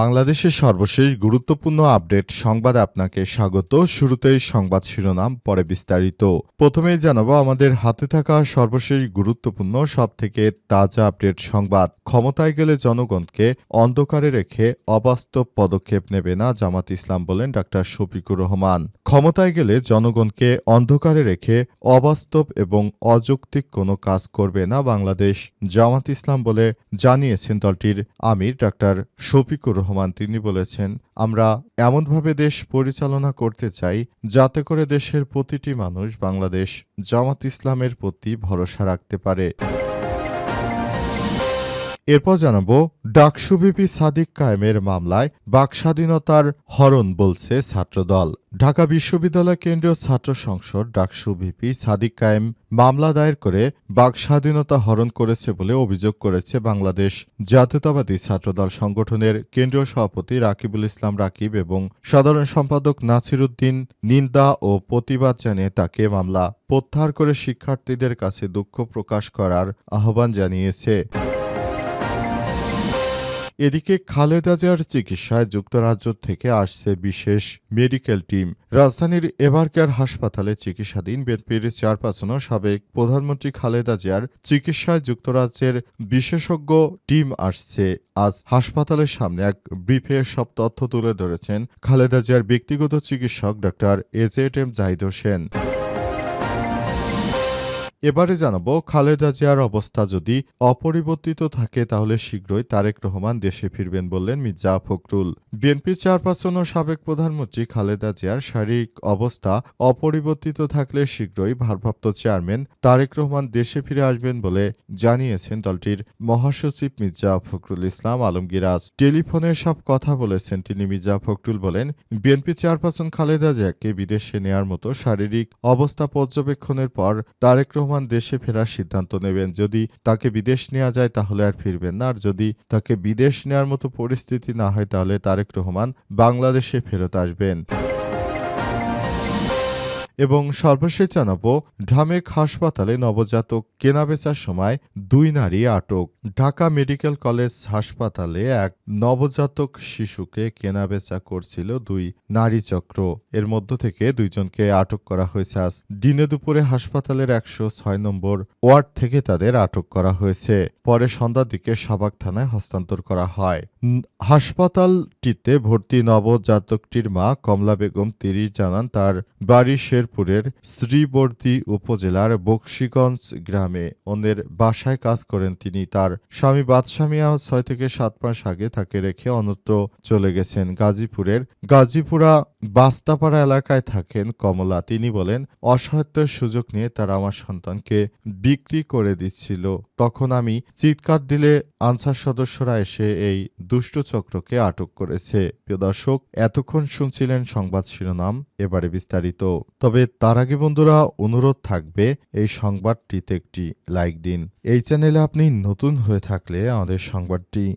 বাংলাদেশের সর্বশেষ গুরুত্বপূর্ণ আপডেট সংবাদে আপনাকে স্বাগত। শুরুতেই সংবাদ শিরোনাম, পরে বিস্তারিত। প্রথমেই জানাব, আমাদের হাতে থাকা সর্বশেষ গুরুত্বপূর্ণ সব থেকে তাজা আপডেট সংবাদ। ক্ষমতায় গেলে জনগণকে অন্ধকারে রেখে অবাস্তব পদক্ষেপ নেবে না জামাত ইসলাম বলেন ডাক্তার শফিকুর রহমান। ক্ষমতায় গেলে জনগণকে অন্ধকারে রেখে অবাস্তব এবং অযৌক্তিক কোনো কাজ করবে না বাংলাদেশ, জামাত ইসলাম বলে জানিয়েছেন দলটির আমির ডাক্তার শফিকুর রহমান, তিনি বলেছেন, আমরা এমনভাবে দেশ পরিচালনা করতে চাই যাতে করে দেশের প্রতিটি মানুষ বাংলাদেশ জামাত ইসলামের প্রতি ভরসা রাখতে পারে। এরপর জানাব ডাকসুবিপি সাদিক কায়েমের মামলায় বাকস্বাধীনতার হরণ বলছে ছাত্রদল। ঢাকা বিশ্ববিদ্যালয় কেন্দ্রীয় ছাত্র সংসদ ডাকসু ভিপি সাদিক কায়েম মামলা দায়ের করে বাকস্বাধীনতা হরণ করেছে বলে অভিযোগ করেছে বাংলাদেশ জাতীয়তাবাদী ছাত্রদল সংগঠনের কেন্দ্রীয় সভাপতি রাকিবুল ইসলাম রাকিব এবং সাধারণ সম্পাদক নাসিরুদ্দিন নিন্দা ও প্রতিবাদ জানিয়ে তাকে মামলা প্রত্যাহার করে শিক্ষার্থীদের কাছে দুঃখ প্রকাশ করার আহ্বান জানিয়েছে। এদিকে খালেদা জিয়ার চিকিৎসায় যুক্তরাজ্য থেকে আসছে বিশেষ মেডিকেল টিম। রাজধানীর এবারকেয়ার হাসপাতালে চিকিৎসাধীন বিএনপির চেয়ারপারসন সাবেক প্রধানমন্ত্রী খালেদা জিয়ার চিকিৎসায় যুক্তরাজ্যের বিশেষজ্ঞ টিম আসছে। আজ হাসপাতালের সামনে এক ব্রিফে সব তথ্য তুলে ধরেছেন খালেদা জিয়ার ব্যক্তিগত চিকিৎসক doctor AZ M Zahid Hossain এবারে জানাব, খালেদা জিয়ার অবস্থা যদি অপরিবর্তিত থাকে, তাহলে শীঘ্রই তারেক রহমান দেশে ফিরবেন বললেন মির্জা ফখরুল। বিএনপি চেয়ারপারসন ও সাবেক প্রধানমন্ত্রী খালেদা জিয়ার শারীরিক অবস্থা অপরিবর্তিত থাকলে শীঘ্রই ভারপ্রাপ্ত চেয়ারম্যান তারেক রহমান দেশে ফিরে আসবেন বলে জানিয়েছেন দলটির মহাসচিব মির্জা ফখরুল ইসলাম আলমগীর আজ টেলিফোনে সব কথা বলেছেন তিনি মির্জা ফখরুল বলেন, বিএনপি চেয়ারপারসন খালেদা জিয়াকে বিদেশে নেয়ার মতো শারীরিক অবস্থা পর্যবেক্ষণের পর তারেক রহমান দেশে ফেরার সিদ্ধান্ত নেবেন। যদি তাকে বিদেশ নেওয়া যায়, তাহলে আর ফিরবেন না। আর যদি তাকে বিদেশ নেওয়ার মতো পরিস্থিতি না হয়, তাহলে তারেক রহমান বাংলাদেশে ফেরত আসবেন। এবং সর্বশেষ জানাব, ঢামেক হাসপাতালে নবজাতক কেনাবেচার সময় দুই নারী আটক। ঢাকা মেডিকেল কলেজ হাসপাতালে এক নবজাতক শিশুকে কেনাবেচা করছিল দুই নারী চক্র। এর মধ্য থেকে দুইজনকে আটক করা হয়েছে আজ। দিনে দুপুরে হাসপাতালের একশো ছয় নম্বর ওয়ার্ড থেকে তাদের আটক করা হয়েছে। পরে সন্ধ্যার দিকে সাবাক থানায় হস্তান্তর করা হয়। হাসপাতালটিতে ভর্তি নবজাতকটির মা কমলা বেগম তিরিশ জানান তার বাড়ি শেরপুরের শ্রীবর্দী উপজেলার বক্সিগঞ্জ গ্রামে অন্যের বাসায় কাজ করেন তিনি। তার স্বামী বাদশামিয়া ছয় থেকে সাত মাস আগে তাকে রেখে অন্যত্র চলে গেছেন গাজীপুরের গাজীপুরা বাস্তাপাড়া এলাকায় থাকেন কমলা। তিনি বলেন অসহায়ত্বের সুযোগ নিয়ে তারা আমার সন্তানকে বিক্রি করে দিচ্ছিল। তখন আমি চিৎকার দিলে আনসার সদস্যরা এসে এই দুষ্ট চক্রকে আটক করেছে। প্রিয় দর্শক, এতক্ষণ শুনছিলেন সংবাদ শিরোনাম, এবারে বিস্তারিত। তবে তার আগে বন্ধুরা, অনুরোধ থাকবে, এই সংবাদটিতে একটি লাইক দিন। এই চ্যানেলে আপনি নতুন হয়ে থাকলে আমাদের সংবাদটি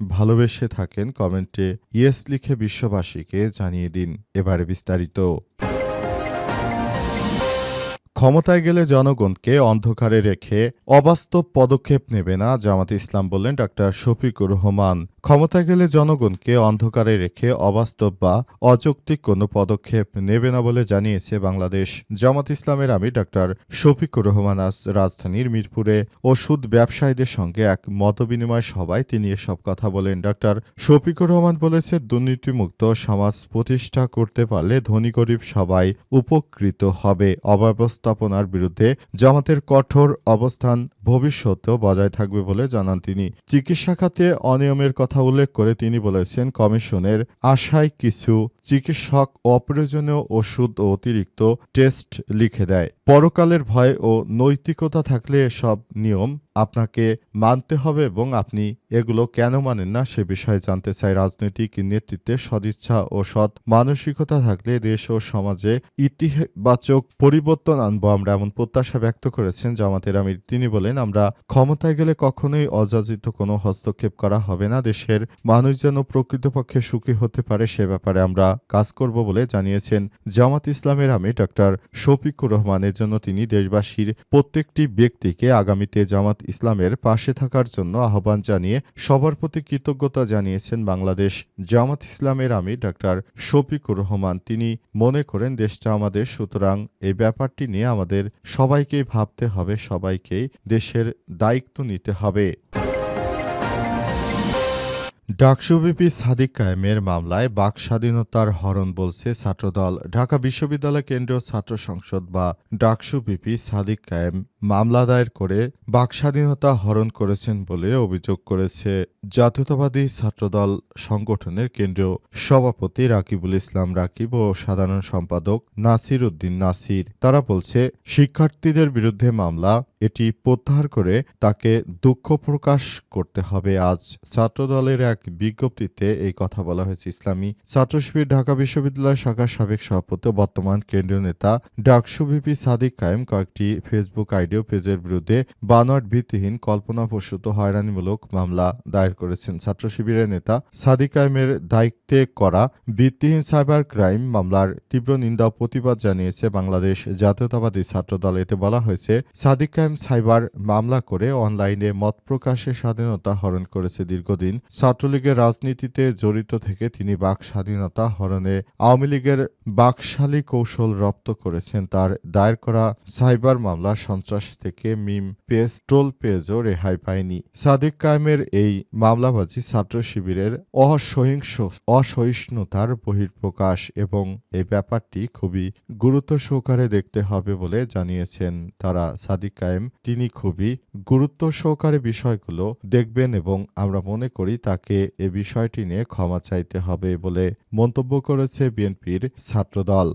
ভালোবেসে থাকেন কমেন্টে ইয়েস লিখে বিশ্ববাসীকে জানিয়ে দিন। এবারে বিস্তারিত। ক্ষমতায় গেলে জনগণকে অন্ধকারে রেখে অবাস্তব পদক্ষেপ নেবে না জামাত ইসলাম বললেন ডাক্তার শফিকুর রহমান। ক্ষমতায় গেলে জনগণকে অন্ধকারে রেখে অবাস্তব বা অযৌক্তিক কোনো পদক্ষেপ নেবে না বলে জানিয়েছে বাংলাদেশ। জামাত ইসলামের আমি ডাক্তার শফিকুর রহমান আজ রাজধানীর মিরপুরে ওষুধ ব্যবসায়ীদের সঙ্গে এক মতবিনিময় সভায় তিনি এসব কথা বলেন। ডাক্তার শফিকুর রহমান বলেছে, দুর্নীতিমুক্ত সমাজ প্রতিষ্ঠা করতে পারলে ধনী গরিব সবাই উপকৃত হবে। অব্যবস্থাপনার বিরুদ্ধে জামাতের কঠোর অবস্থান ভবিষ্যতেও বজায় থাকবে বলে জানান তিনি। চিকিৎসা খাতে অনিয়মের উল্লেখ করে তিনি বলেছেন, কমিশনের আশায় কিছু চিকিৎসক অপ্রয়োজনীয় ওষুধ ও অতিরিক্ত টেস্ট লিখে দেয়। পরকালের ভয় ও নৈতিকতা থাকলে এসব নিয়ম আপনাকে মানতে হবে এবং আপনি এগুলো কেন মানেন না সে বিষয়ে জানতে চাই। রাজনৈতিক নেতৃত্বে সদিচ্ছা ও সৎ মানসিকতা থাকলে দেশ ও সমাজে ইতিবাচক পরিবর্তন আনব। আমরা এমন প্রত্যাশা ব্যক্ত করেছেন জামাতের আমির। তিনি বলেন, আমরা ক্ষমতায় গেলে কখনোই অযাচিত কোনো হস্তক্ষেপ করা হবে না। দেশের মানুষ যেন প্রকৃতপক্ষে সুখী হতে পারে সে ব্যাপারে আমরা কাজ করব বলে জানিয়েছেন জামাত ইসলামের আমি ডক্টর শফিকুর রহমানের জন্য তিনি দেশবাসীর প্রত্যেকটি ব্যক্তিকে আগামীতে জামাত ইসলামের পাশে থাকার জন্য আহ্বান জানিয়ে সবার প্রতি কৃতজ্ঞতা জানিয়েছেন বাংলাদেশ জামাত ইসলামের আমি ডক্টর শফিকুর রহমান। তিনি মনে করেন, দেশটা আমাদের, সুতরাং এই ব্যাপারটি নিয়ে আমাদের সবাইকেই ভাবতে হবে, সবাইকেই দেশের দায়িত্ব নিতে হবে। ডাকসুবিপি সাদিক কায়েমের মামলায় বাক স্বাধীনতার হরণ বলছে ছাত্রদল। ঢাকা বিশ্ববিদ্যালয় কেন্দ্রীয় ছাত্র সংসদ বা ডাকসুবিপি সাদিক কায়েম মামলা দায়ের করে বাক স্বাধীনতা হরণ করেছেন বলে অভিযোগ করেছে জাতীয়তাবাদী ছাত্রদল সংগঠনের কেন্দ্রীয় সভাপতি রাকিবুল ইসলাম রাকিব ও সাধারণ সম্পাদক নাসির উদ্দিন নাসির। তারা বলছে, শিক্ষার্থীদের বিরুদ্ধে মামলা, এটি প্রত্যাহার করে তাকে দুঃখ প্রকাশ করতে হবে। আজ ছাত্রদলের এক বিজ্ঞপ্তিতে এই কথা বলা হয়েছে। ইসলামী ছাত্র শিবির ঢাকা বিশ্ববিদ্যালয় শাখার সাবেক সভাপতি বর্তমান কেন্দ্রীয় নেতা ডাকসু ভিপি সাদিক কায়েম কয়েকটি ফেসবুক আইডিও পেজের বিরুদ্ধে বানোয়াট ভিত্তিহীন কল্পনাপ্রসূত হয়রানিমূলক মামলা দায়ের করেছেন ছাত্র শিবিরের নেতা সাদিক কায়েমের দায়িত্বে করা ভিত্তিহীন সাইবার ক্রাইম মামলার তীব্র নিন্দা প্রতিবাদ জানিয়েছে বাংলাদেশ জাতীয়তাবাদী ছাত্রদল। এতে বলা হয়েছে, সাদিক কায়েম সাইবার মামলা করে অনলাইনে মত প্রকাশের স্বাধীনতা হরণ করেছে দীর্ঘদিন। ছাত্রলীগের রাজনীতিতে জড়িত থেকে তিনি বাক স্বাধীনতা হরণে আওয়ামী লীগের বাকশালী কৌশল রপ্ত করেছেন। তার দায়ের করা সাইবার মামলা সন্ত্রাস থেকে মিম পেজ, ট্রোল পেজও রেহাই পায়নি। সাদিক কায়েমের এই মামলাবাজি ছাত্র শিবিরের অসহিংস, অসহিষ্ণুতার বহিঃপ্রকাশ এবং এই ব্যাপারটি খুবই গুরুত্ব সহকারে দেখতে হবে বলে জানিয়েছেন তারা। সাদিক কায়েম, তিনি খুবই গুরুত্ব সহকারে বিষয়গুলো দেখবেন এবং আমরা মনে করি তাকে এ বিষয়টি নিয়ে ক্ষমা চাইতে হবে বলে মন্তব্য করেছে বিএনপির ছাত্রদল।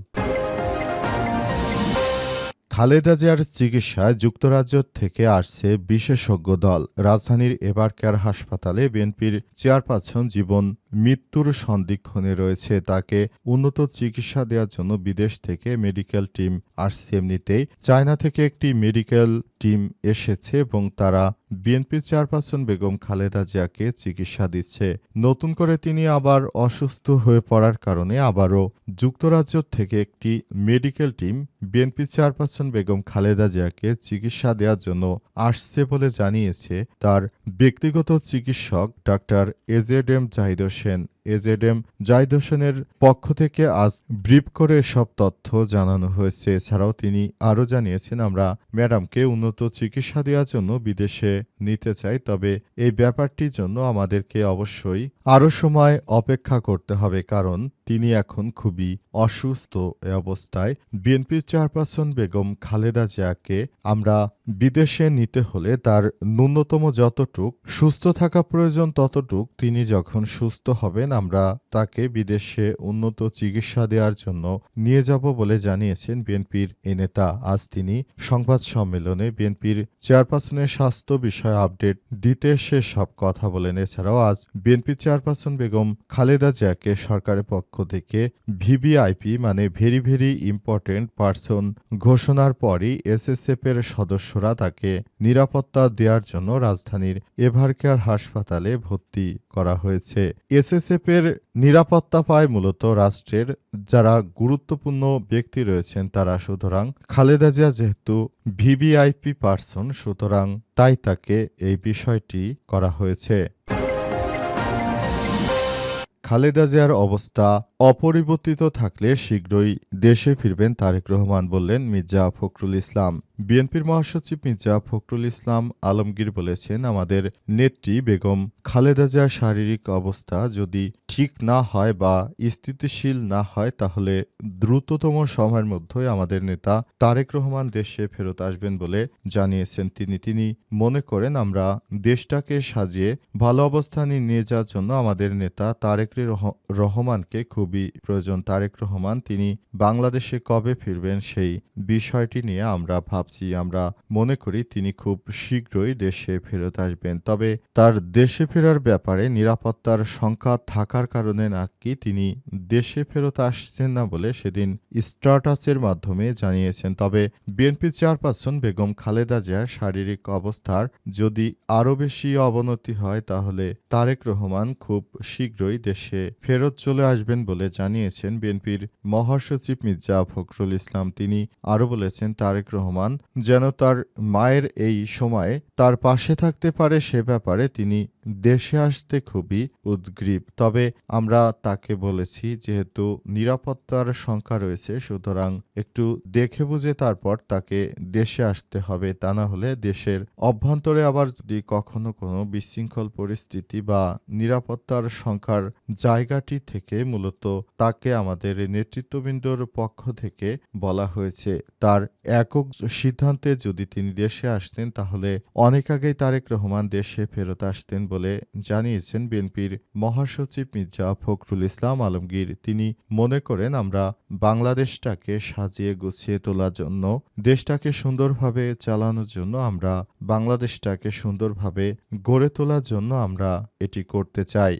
খালেদা জিয়ার চিকিৎসায় যুক্তরাজ্য থেকে আসছে বিশেষজ্ঞ দল। রাজধানীর এবার কেয়ার হাসপাতালে বিএনপির চেয়ারপারসন জীবন মৃত্যুর সন্দিক্ষণে রয়েছে তাকে উন্নত চিকিৎসা দেওয়ার জন্য বিদেশ থেকে মেডিকেল টিম আসছে। এমনিতেই চায়না থেকে একটি মেডিকেল টিম এসেছে এবং তারা বিএনপি চেয়ারপারসন বেগম খালেদা জিয়াকে চিকিৎসা দিচ্ছে। নতুন করে তিনি আবার অসুস্থ হয়ে পড়ার কারণে আবারও যুক্তরাজ্য থেকে একটি medical team BNP chairperson Begum Khaleda জিয়াকে চিকিৎসা দেওয়ার জন্য আসছে বলে জানিয়েছে তার ব্যক্তিগত চিকিৎসক doctor AZ M Zahid Hossain AZ M হোসেনের পক্ষ থেকে আজ ব্রিফ করে সব তথ্য জানানো হয়েছে। এছাড়াও তিনি আরও জানিয়েছেন, আমরা ম্যাডামকে উন্নত চিকিৎসা দেওয়ার জন্য বিদেশে নিতে চাই, তবে এই ব্যাপারটির জন্য আমাদেরকে অবশ্যই আরও সময় অপেক্ষা করতে হবে, কারণ তিনি এখন খুবই অসুস্থ এ অবস্থায়। বিএনপির চেয়ারপারসন বেগম খালেদা জিয়াকে আমরা বিদেশে নিতে হলে তার ন্যূনতম যতটুক সুস্থ থাকা প্রয়োজন ততটুক তিনি যখন সুস্থ হবেন আমরা তাকে বিদেশে উন্নত চিকিৎসা দেওয়ার জন্য নিয়ে যাব বলে জানিয়েছেন বিএনপির এ নেতা। আজ তিনি সংবাদ সম্মেলনে বিএনপির চেয়ারপারসনের স্বাস্থ্য বিষয়ে আপডেট দিতে সে সব কথা বলেন। এছাড়াও আজ বিএনপির চেয়ারপারসন বেগম খালেদা জিয়াকে সরকারের পক্ষ থেকে ভিভিআইপি মানে ভেরি ভেরি ইম্পর্টেন্ট পার্সন ঘোষণার পরই এসএসএফ এর সদস্যরা তাকে নিরাপত্তা দেওয়ার জন্য রাজধানীর এভারকেয়ার হাসপাতালে ভর্তি করা হয়েছে। এসএসএফ এর নিরাপত্তা পায় মূলত রাষ্ট্রের যারা গুরুত্বপূর্ণ ব্যক্তি রয়েছেন তারা, সুতরাং খালেদা জিয়া যেহেতু ভিভিআইপি পার্সন, সুতরাং তাই তাকে এই বিষয়টি করা হয়েছে। খালেদা জিয়ার অবস্থা অপরিবর্তিত থাকলে শীঘ্রই দেশে ফিরবেন তারেক রহমান বললেন মির্জা ফখরুল ইসলাম। বিএনপির মহাসচিব মির্জা ফখরুল ইসলাম আলমগীর বলেছেন, আমাদের নেত্রী বেগম খালেদা জিয়ার শারীরিক অবস্থা যদি ঠিক না হয় বা স্থিতিশীল না হয়, তাহলে দ্রুততম সময়ের মধ্যেই আমাদের নেতা তারেক রহমান দেশে ফেরত আসবেন বলে জানিয়েছেন তিনি। তিনি মনে করেন, আমরা দেশটাকে সাজিয়ে ভালো অবস্থানে নিয়ে যাওয়ার জন্য আমাদের নেতা তারেক রহ- রহমানকে খুবই প্রয়োজন। তারেক রহমান, তিনি বাংলাদেশে কবে ফিরবেন সেই বিষয়টি নিয়ে আমরা ভাবছি। আমরা মনে করি তিনি খুব শীঘ্রই দেশে ফেরত আসবেন। তবে তার দেশে ফেরার ব্যাপারে নিরাপত্তার সংখ্যা থাকার কারণে নাকি তিনি দেশে ফেরত আসছেন না বলে সেদিন স্টার্টাসের মাধ্যমে জানিয়েছেন। তবে বিএনপির চেয়ারপারসন বেগম খালেদা জিয়ার শারীরিক অবস্থার যদি আরও বেশি অবনতি হয়, তাহলে তারেক রহমান খুব শীঘ্রই দেশে ফেরত চলে আসবেন বলে জানিয়েছেন বিএনপির মহাসচিব মির্জা ফখরুল ইসলাম। তিনি আরও বলেছেন, তারেক রহমান যেন তার মায়ের এই সময়ে তার পাশে থাকতে পারে, সে ব্যাপারে তিনি দেশে আসতে খুবই উদ্গ্রীব। তবে আমরা তাকে বলেছি, যেহেতু নিরাপত্তার সংখ্যা রয়েছে, সুতরাং একটু দেখে বুঝে তারপর তাকে দেশে আসতে হবে। তা না হলে দেশের অভ্যন্তরে আবার যদি কখনো কোনো বিশৃঙ্খল পরিস্থিতি বা নিরাপত্তার সংখ্যার জায়গাটি থেকে মূলত তাকে আমাদের নেতৃত্ববৃন্দর পক্ষ থেকে বলা হয়েছে। তার একক সিদ্ধান্তে যদি তিনি দেশে আসতেন, তাহলে অনেক আগেই তারেক রহমান দেশে ফেরত আসতেন বলে জানিয়েছেন বিএনপির মহাসচিব মির্জা ফখরুল ইসলাম আলমগীর। তিনি মনে করেন, আমরা বাংলাদেশটাকে সাজিয়ে গুছিয়ে তোলার জন্য, দেশটাকে সুন্দরভাবে চালানোর জন্য, আমরা বাংলাদেশটাকে সুন্দরভাবে গড়ে তোলার জন্য আমরা এটি করতে চাই।